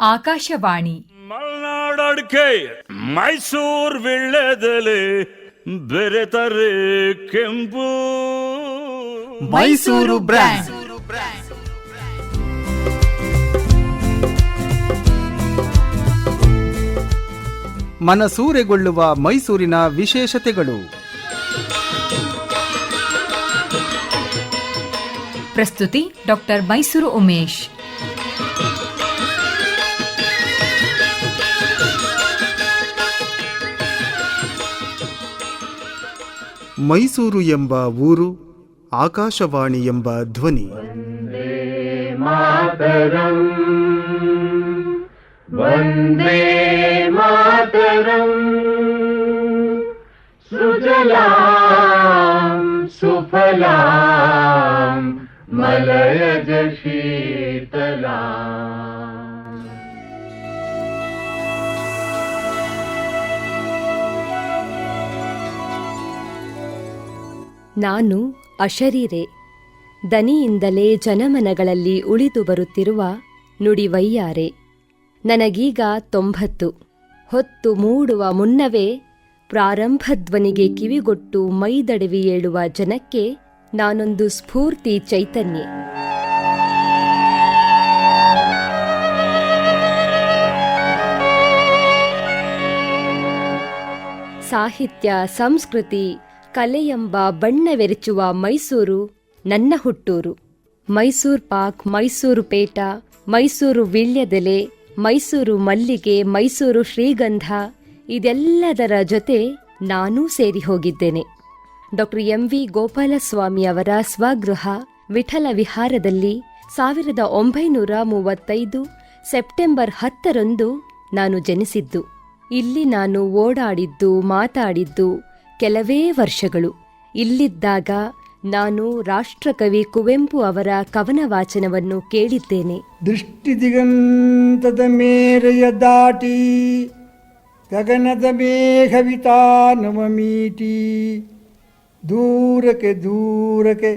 ಆಕಾಶವಾಣಿ. ಮಲ್ನಾಡಡ್ಕೆ ಮೈಸೂರ್ ವಿಳ್ಳೆದೆಲೆ ಬೆರೆತರೆ ಕೆಂಪು. ಮೈಸೂರು ಬ್ರ್ಯಾಂಡ್. ಮನಸೂರೆಗೊಳ್ಳುವ ಮೈಸೂರಿನ ವಿಶೇಷತೆಗಳು. ಪ್ರಸ್ತುತಿ ಡಾಕ್ಟರ್ ಮೈಸೂರು ಉಮೇಶ್. ಮೈಸೂರು ಎಂಬ ಊರು ಆಕಾಶವಾಣಿ ಎಂಬ ಧ್ವನಿ ಮಲಯಜ ಶೀತಲಾ ನಾನು ಅಶರೀರೆ. ದನಿಯಿಂದಲೇ ಜನಮನಗಳಲ್ಲಿ ಉಳಿದು ಬರುತ್ತಿರುವ ನುಡಿವಯ್ಯಾರೆ. ನನಗೀಗ ತೊಂಬತ್ತು. ಹೊತ್ತು ಮೂಡುವ ಮುನ್ನವೇ ಪ್ರಾರಂಭಧ್ವನಿಗೆ ಕಿವಿಗೊಟ್ಟು ಮೈದಡವಿ ಏಳುವ ಜನಕ್ಕೆ ನಾನೊಂದು ಸ್ಫೂರ್ತಿ ಚೈತನ್ಯ. ಸಾಹಿತ್ಯ, ಸಂಸ್ಕೃತಿ ಕಲೆಯೆಂಬ ಬಣ್ಣವೆರಚುವ ಮೈಸೂರು ನನ್ನ ಹುಟ್ಟೂರು. ಮೈಸೂರು ಪಾಕ್, ಮೈಸೂರು ಪೇಟ, ಮೈಸೂರು ವಿಳ್ಯದೆಲೆ, ಮೈಸೂರು ಮಲ್ಲಿಗೆ, ಮೈಸೂರು ಶ್ರೀಗಂಧ ಇದೆಲ್ಲದರ ಜೊತೆ ನಾನೂ ಸೇರಿ ಹೋಗಿದ್ದೇನೆ. ಡಾಕ್ಟರ್ ಎಂ ವಿ ಗೋಪಾಲಸ್ವಾಮಿ ಅವರ ಸ್ವಗೃಹ ವಿಠಲ ವಿಹಾರದಲ್ಲಿ ಸಾವಿರದ ಒಂಬೈನೂರ ಮೂವತ್ತೈದು ಸೆಪ್ಟೆಂಬರ್ ಹತ್ತರಂದು ನಾನು ಜನಿಸಿದ್ದು. ಇಲ್ಲಿ ನಾನು ಓಡಾಡಿದ್ದು, ಮಾತಾಡಿದ್ದು ಕೆಲವೇ ವರ್ಷಗಳು. ಇಲ್ಲಿದ್ದಾಗ ನಾನು ರಾಷ್ಟ್ರಕವಿ ಕುವೆಂಪು ಅವರ ಕವನ ವಾಚನವನ್ನು ಕೇಳಿದ್ದೇನೆ. ದೃಷ್ಟಿ ದಿಗಂತದ ಮೇರೆಯ ದಾಟಿ, ಗಗನದ ಮೇಘವಿತಾನವ ಮೀಟಿ ದೂರಕ್ಕೆ ದೂರಕ್ಕೆ,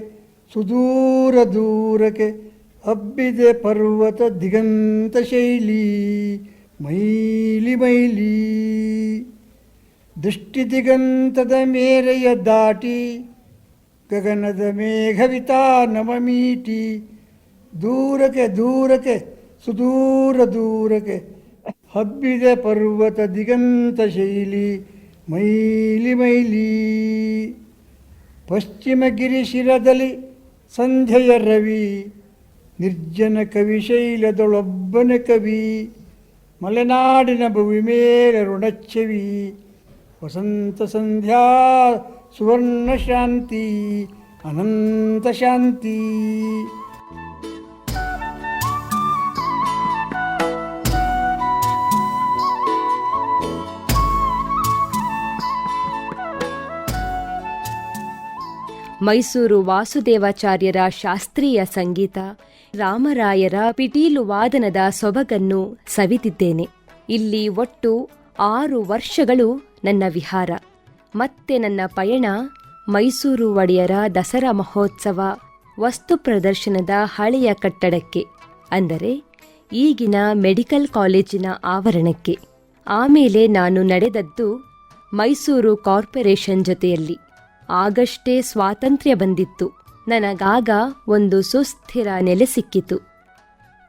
ಸುದೂರ ದೂರಕ್ಕೆ ಹಬ್ಬಿದೆ ಪರ್ವತ ದಿಗಂತ ಶೈಲಿ, ಮೈಲಿ ಮೈಲಿ. ದೃಷ್ಟಿದಿಗಂತದ ಮೇರೆಯ ದಾಟಿ, ಗಗನದ ಮೇಘವಿತಾ ನಮಮೀಟಿ ದೂರಕ್ಕೆ ದೂರಕ್ಕೆ, ಸುದೂರ ದೂರಕ್ಕೆ ಹಬ್ಬಿದೆ ಪರ್ವತ ದಿಗಂತ ಶೈಲಿ, ಮೈಲಿ ಮೈಲಿ. ಪಶ್ಚಿಮ ಗಿರಿಶಿರದಲ್ಲಿ ಸಂಧ್ಯೆಯ ರವಿ, ನಿರ್ಜನ ಕವಿ ಶೈಲದೊಳೊಬ್ಬನ ಕವಿ, ಮಲೆನಾಡಿನ ಭುವಿ ಮೇಲೆ ಋಣಚ್ಛವಿ. ವಸಂತ ಸಂಧ್ಯಾ, ಸುವರ್ಣ ಶಾಂತಿ, ಅನಂತ ಶಾಂತಿ. ಮೈಸೂರು ವಾಸುದೇವಾಚಾರ್ಯರ ಶಾಸ್ತ್ರೀಯ ಸಂಗೀತ, ರಾಮರಾಯರ ಪಿಟೀಲು ವಾದನದ ಸೊಬಗನ್ನು ಸವಿತಿದ್ದೇನೆ ಇಲ್ಲಿ ಒಟ್ಟು ಆರು ವರ್ಷಗಳು ನನ್ನ ವಿಹಾರ, ಮತ್ತೆ ನನ್ನ ಪಯಣ ಮೈಸೂರು ಒಡೆಯರ ದಸರಾ ಮಹೋತ್ಸವ ವಸ್ತು ಪ್ರದರ್ಶನದ ಹಳೆಯ ಕಟ್ಟಡಕ್ಕೆ, ಅಂದರೆ ಈಗಿನ ಮೆಡಿಕಲ್ ಕಾಲೇಜಿನ ಆವರಣಕ್ಕೆ. ಆಮೇಲೆ ನಾನು ನಡೆದದ್ದು ಮೈಸೂರು ಕಾರ್ಪೊರೇಷನ್ ಜೊತೆಯಲ್ಲಿ. ಆಗಷ್ಟೇ ಸ್ವಾತಂತ್ರ್ಯ ಬಂದಿತ್ತು. ನನಗಾಗ ಒಂದು ಸುಸ್ಥಿರ ನೆಲೆ ಸಿಕ್ಕಿತು.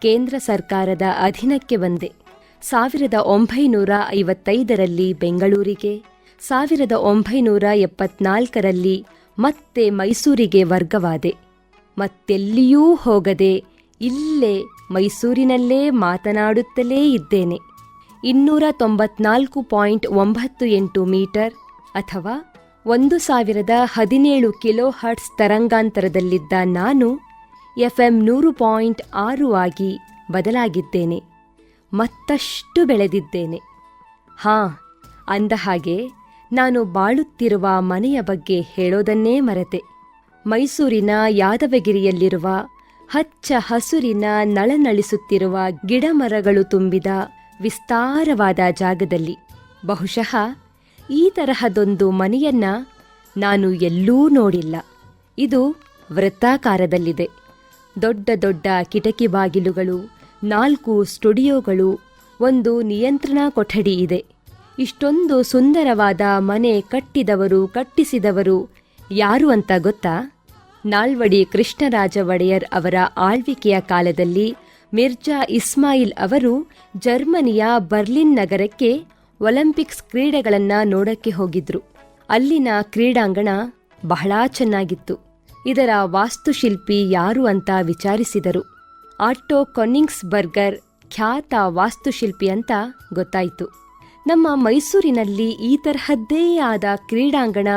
ಕೇಂದ್ರ ಸರ್ಕಾರದ ಅಧೀನಕ್ಕೆ ಬಂದೆ. ಸಾವಿರದ ಒಂಬೈನೂರ ಐವತ್ತೈದರಲ್ಲಿ ಬೆಂಗಳೂರಿಗೆ, ಸಾವಿರದ ಒಂಬೈನೂರ ಎಪ್ಪತ್ನಾಲ್ಕರಲ್ಲಿ ಮತ್ತೆ ಮೈಸೂರಿಗೆ ವರ್ಗವಾದೆ. ಮತ್ತೆಲ್ಲಿಯೂ ಹೋಗದೆ ಇಲ್ಲೇ ಮೈಸೂರಿನಲ್ಲೇ ಮಾತನಾಡುತ್ತಲೇ ಇದ್ದೇನೆ. ಇನ್ನೂರ ತೊಂಬತ್ನಾಲ್ಕು ಪಾಯಿಂಟ್ ಒಂಬತ್ತು ಎಂಟು ಮೀಟರ್ ಅಥವಾ ಒಂದು ಸಾವಿರದ ಹದಿನೇಳು ಕಿಲೋ ಹರ್ಟ್ಸ್ ತರಂಗಾಂತರದಲ್ಲಿದ್ದ ನಾನು ಎಫ್ಎಂ ನೂರು ಪಾಯಿಂಟ್ ಆರು ಆಗಿ ಬದಲಾಗಿದ್ದೇನೆ. ಮತ್ತಷ್ಟು ಬೆಳೆದಿದ್ದೇನೆ. ಹಾಂ, ಅಂದ ಹಾಗೆ ನಾನು ಬಾಳುತ್ತಿರುವ ಮನೆಯ ಬಗ್ಗೆ ಹೇಳೋದನ್ನೇ ಮರೆತೆ. ಮೈಸೂರಿನ ಯಾದವಗಿರಿಯಲ್ಲಿರುವ ಹಚ್ಚ ಹಸುರಿನ ನಳನಳಿಸುತ್ತಿರುವ ಗಿಡಮರಗಳು ತುಂಬಿದ ವಿಸ್ತಾರವಾದ ಜಾಗದಲ್ಲಿ. ಬಹುಶಃ ಈ ತರಹದೊಂದು ಮನೆಯನ್ನ ನಾನು ಎಲ್ಲೂ ನೋಡಿಲ್ಲ. ಇದು ವೃತ್ತಾಕಾರದಲ್ಲಿದೆ. ದೊಡ್ಡ ದೊಡ್ಡ ಕಿಟಕಿ ಬಾಗಿಲುಗಳು ನಾಲ್ಕು ಸ್ಟುಡಿಯೋಗಳು, ಒಂದು ನಿಯಂತ್ರಣ ಕೊಠಡಿ ಇದೆ. ಇಷ್ಟೊಂದು ಸುಂದರವಾದ ಮನೆ ಕಟ್ಟಿದವರು ಕಟ್ಟಿಸಿದವರು ಯಾರು ಅಂತ ಗೊತ್ತಾ? ನಾಲ್ವಡಿ ಕೃಷ್ಣರಾಜ ಒಡೆಯರ್ ಅವರ ಆಳ್ವಿಕೆಯ ಕಾಲದಲ್ಲಿ ಮಿರ್ಜಾ ಇಸ್ಮಾಯಿಲ್ ಅವರು ಜರ್ಮನಿಯ ಬರ್ಲಿನ್ ನಗರಕ್ಕೆ ಒಲಿಂಪಿಕ್ಸ್ ಕ್ರೀಡೆಗಳನ್ನು ನೋಡಕ್ಕೆ ಹೋಗಿದ್ರು. ಅಲ್ಲಿನ ಕ್ರೀಡಾಂಗಣ ಬಹಳ ಚೆನ್ನಾಗಿತ್ತು. ಇದರ ವಾಸ್ತುಶಿಲ್ಪಿ ಯಾರು ಅಂತ ವಿಚಾರಿಸಿದರು. ಆಟೋ ಕೊನಿಂಗ್ಸ್ ಬರ್ಗರ್ ಖ್ಯಾತ ವಾಸ್ತುಶಿಲ್ಪಿ ಅಂತ ಗೊತ್ತಾಯಿತು. ನಮ್ಮ ಮೈಸೂರಿನಲ್ಲಿ ಈ ತರಹದ್ದೇ ಆದ ಕ್ರೀಡಾಂಗಣ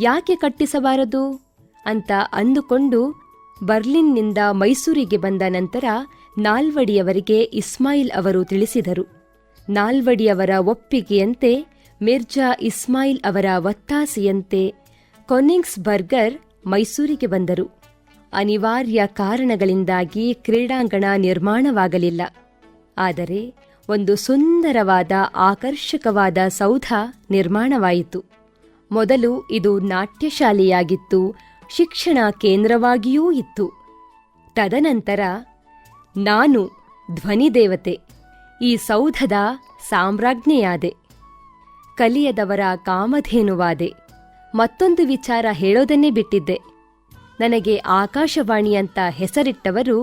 ಯಾಕೆ ಕಟ್ಟಿಸಬಾರದು? ಅಂತ ಅಂದುಕೊಂಡು ಬರ್ಲಿನ್ನಿಂದ ಮೈಸೂರಿಗೆ ಬಂದ ನಂತರ ನಾಲ್ವಡಿಯವರಿಗೆ ಇಸ್ಮಾಯಿಲ್ ಅವರು ತಿಳಿಸಿದರು. ನಾಲ್ವಡಿಯವರ ಒಪ್ಪಿಗೆಯಂತೆ ಮಿರ್ಜಾ ಇಸ್ಮಾಯಿಲ್ ಅವರ ಒತ್ತಾಸೆಯಂತೆ ಕೊನಿಂಗ್ಸ್ ಬರ್ಗರ್ ಮೈಸೂರಿಗೆ ಬಂದರು. ಅನಿವಾರ್ಯ ಕಾರಣಗಳಿಂದಾಗಿ ಕ್ರೀಡಾಂಗಣ ನಿರ್ಮಾಣವಾಗಲಿಲ್ಲ. ಆದರೆ ಒಂದು ಸುಂದರವಾದ, ಆಕರ್ಷಕವಾದ ಸೌಧ ನಿರ್ಮಾಣವಾಯಿತು. ಮೊದಲು ಇದು ನಾಟ್ಯಶಾಲೆಯಾಗಿತ್ತು, ಶಿಕ್ಷಣ ಕೇಂದ್ರವಾಗಿಯೂ ಇತ್ತು. ತದನಂತರ ನಾನು ಧ್ವನಿದೇವತೆ, ಈ ಸೌಧದ ಸಾಮ್ರಾಜ್ಞೆಯಾದೆ. ಕಲಿಯದವರ ಕಾಮಧೇನುವಾದೆ. ಮತ್ತೊಂದು ವಿಚಾರ ಹೇಳೋದನ್ನೇ ಬಿಟ್ಟಿದ್ದೆ. ನನಗೆ ಆಕಾಶವಾಣಿ ಅಂತ ಹೆಸರಿಟ್ಟವರು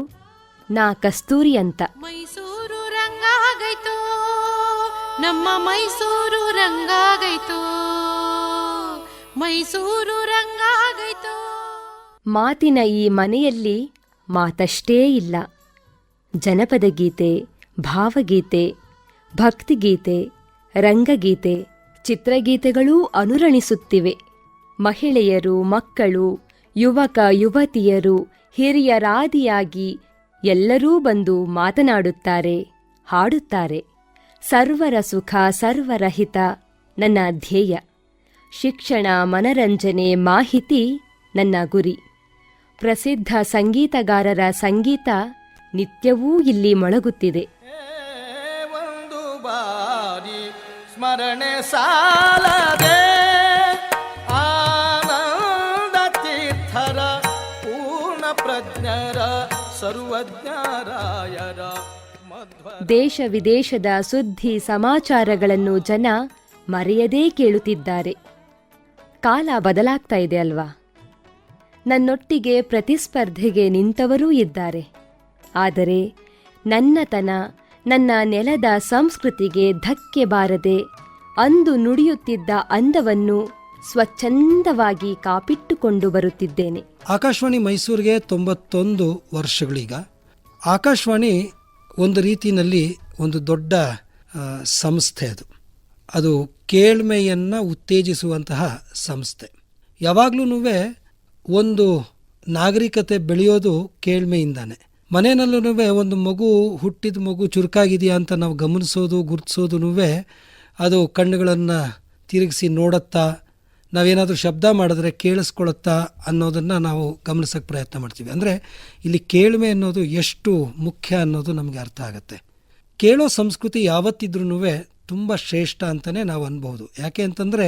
ನಾ ಕಸ್ತೂರಿ ಅಂತ. ಮೈಸೂರು ರಂಗಾಗೈತು ನಮ್ಮ ಮೈಸೂರು ರಂಗಾಗೈತು ಮೈಸೂರು ರಂಗಾಗೈತು ಮಾತಿನ ಈ ಮನೆಯಲ್ಲಿ ಮಾತಷ್ಟೇ ಇಲ್ಲ. ಜನಪದ ಗೀತೆ ಭಾವಗೀತೆ ಭಕ್ತಿಗೀತೆ ರಂಗಗೀತೆ ಚಿತ್ರಗೀತೆಗಳೂ ಅನುರಣಿಸುತ್ತಿವೆ. ಮಹಿಳೆಯರು ಮಕ್ಕಳು ಯುವಕ ಯುವತಿಯರು ಹಿರಿಯರಾದಿಯಾಗಿ ಎಲ್ಲರೂ ಬಂದು ಮಾತನಾಡುತ್ತಾರೆ, ಹಾಡುತ್ತಾರೆ. ಸರ್ವರ ಸುಖ ಸರ್ವರ ಹಿತ ನನ್ನ ಧ್ಯೇಯ. ಶಿಕ್ಷಣ, ಮನರಂಜನೆ, ಮಾಹಿತಿ, ನನ್ನ ಗುರಿ. ಪ್ರಸಿದ್ಧ ಸಂಗೀತಗಾರರ ಸಂಗೀತ ನಿತ್ಯವೂ ಇಲ್ಲಿ ಮೊಳಗುತ್ತಿದೆ. ಒಂದು ಬಾರಿ ಸ್ಮರಣೆ ಸಾಲದೆ ದೇಶ ವಿದೇಶದ ಸುದ್ದಿ ಸಮಾಚಾರಗಳನ್ನು ಜನ ಮರೆಯದೇ ಕೇಳುತ್ತಿದ್ದಾರೆ. ಕಾಲ ಬದಲಾಗ್ತಾ ಇದೆ ಅಲ್ವಾ? ನನ್ನೊಟ್ಟಿಗೆ ಪ್ರತಿಸ್ಪರ್ಧೆಗೆ ನಿಂತವರೂ ಇದ್ದಾರೆ. ಆದರೆ ನನ್ನತನ ನನ್ನ ನೆಲದ ಸಂಸ್ಕೃತಿಗೆ ಧಕ್ಕೆ ಬಾರದೆ ಅಂದು ನುಡಿಯುತ್ತಿದ್ದ ಅಂದವನ್ನು ಸ್ವಚ್ಛಂದವಾಗಿ ಕಾಪಿಟ್ಟುಕೊಂಡು ಬರುತ್ತಿದ್ದೇನೆ. ಆಕಾಶವಾಣಿ ಮೈಸೂರಿಗೆ ತೊಂಬತ್ತೊಂದು ವರ್ಷಗಳೀಗ. ಆಕಾಶವಾಣಿ ಒಂದು ರೀತಿಯಲ್ಲಿ ಒಂದು ದೊಡ್ಡ ಸಂಸ್ಥೆ ಅದು. ಅದು ಕೇಳ್ಮೆಯನ್ನು ಉತ್ತೇಜಿಸುವಂತಹ ಸಂಸ್ಥೆ. ಯಾವಾಗಲೂ ಒಂದು ನಾಗರಿಕತೆ ಬೆಳೆಯೋದು ಕೇಳ್ಮೆಯಿಂದಾನೆ. ಮನೆಯಲ್ಲೂ ಒಂದು ಮಗು ಹುಟ್ಟಿದ ಮಗು ಚುರುಕಾಗಿದೆಯಾ ಅಂತ ನಾವು ಗಮನಿಸೋದು ಗುರುತಿಸೋದು ಅದು ಕಣ್ಣುಗಳನ್ನು ತಿರುಗಿಸಿ ನೋಡುತ್ತಾ ನಾವೇನಾದರೂ ಶಬ್ದ ಮಾಡಿದ್ರೆ ಕೇಳಿಸ್ಕೊಳುತ್ತಾ ಅನ್ನೋದನ್ನು ನಾವು ಗಮನಿಸೋಕ್ಕೆ ಪ್ರಯತ್ನ ಮಾಡ್ತೀವಿ. ಅಂದರೆ ಇಲ್ಲಿ ಕೇಳ್ಮೆ ಅನ್ನೋದು ಎಷ್ಟು ಮುಖ್ಯ ಅನ್ನೋದು ನಮಗೆ ಅರ್ಥ ಆಗುತ್ತೆ. ಕೇಳೋ ಸಂಸ್ಕೃತಿ ಯಾವತ್ತಿದ್ರೂ ತುಂಬ ಶ್ರೇಷ್ಠ ಅಂತಲೇ ನಾವು ಅನ್ಬೋದು ಯಾಕೆ ಅಂತಂದರೆ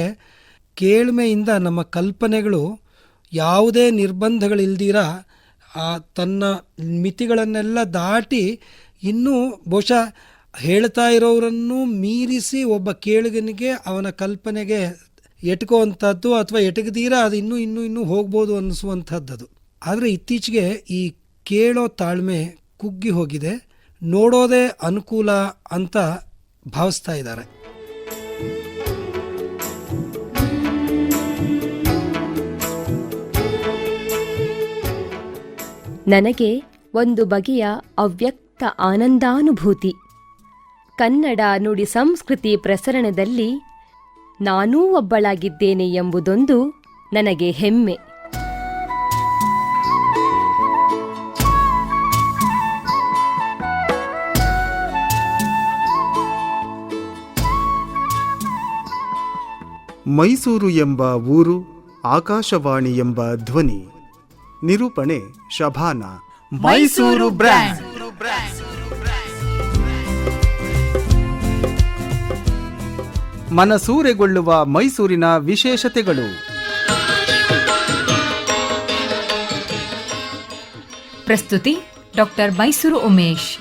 ಕೇಳ್ಮೆಯಿಂದ ನಮ್ಮ ಕಲ್ಪನೆಗಳು ಯಾವುದೇ ನಿರ್ಬಂಧಗಳಿಲ್ದಿರ ಆ ತನ್ನ ಮಿತಿಗಳನ್ನೆಲ್ಲ ದಾಟಿ ಇನ್ನೂ ಬಹುಶಃ ಹೇಳ್ತಾ ಇರೋರನ್ನು ಮೀರಿಸಿ ಒಬ್ಬ ಕೇಳುಗನಿಗೆ ಅವನ ಕಲ್ಪನೆಗೆ ಎಟ್ಕೋವಂಥದ್ದು ಅಥವಾ ಎಟಗದೀರ ಅದು ಇನ್ನೂ ಇನ್ನೂ ಇನ್ನೂ ಹೋಗ್ಬೋದು ಅನ್ನಿಸುವಂಥದ್ದು ಅದು. ಆದರೆ ಇತ್ತೀಚೆಗೆ ಈ ಕೇಳೋ ತಾಳ್ಮೆ ಕುಗ್ಗಿ ಹೋಗಿದೆ. ನೋಡೋದೇ ಅನುಕೂಲ ಅಂತ ಭಾವಿಸ್ತಾ ಇದ್ದಾರೆ. ನನಗೆ ಒಂದು ಬಗೆಯ ಅವ್ಯಕ್ತ ಆನಂದಾನುಭೂತಿ. ಕನ್ನಡ ನುಡಿ ಸಂಸ್ಕೃತಿ ಪ್ರಸರಣದಲ್ಲಿ ನಾನೂ ಒಬ್ಬಳಾಗಿದ್ದೇನೆ ಎಂಬುದೊಂದು ನನಗೆ ಹೆಮ್ಮೆ. ಮೈಸೂರು ಎಂಬ ಊರು ಆಕಾಶವಾಣಿ ಎಂಬ ಧ್ವನಿ. ನಿರೂಪಣೆ ಶಭಾನ. ಮೈಸೂರು ಬ್ರ್ಯಾಂಡ್. ಮನಸೂರೆಗೊಳ್ಳುವ ಮೈಸೂರಿನ ವಿಶೇಷತೆಗಳು ಪ್ರಸ್ತುತಿ ಡಾಕ್ಟರ್ ಮೈಸೂರು ಉಮೇಶ್.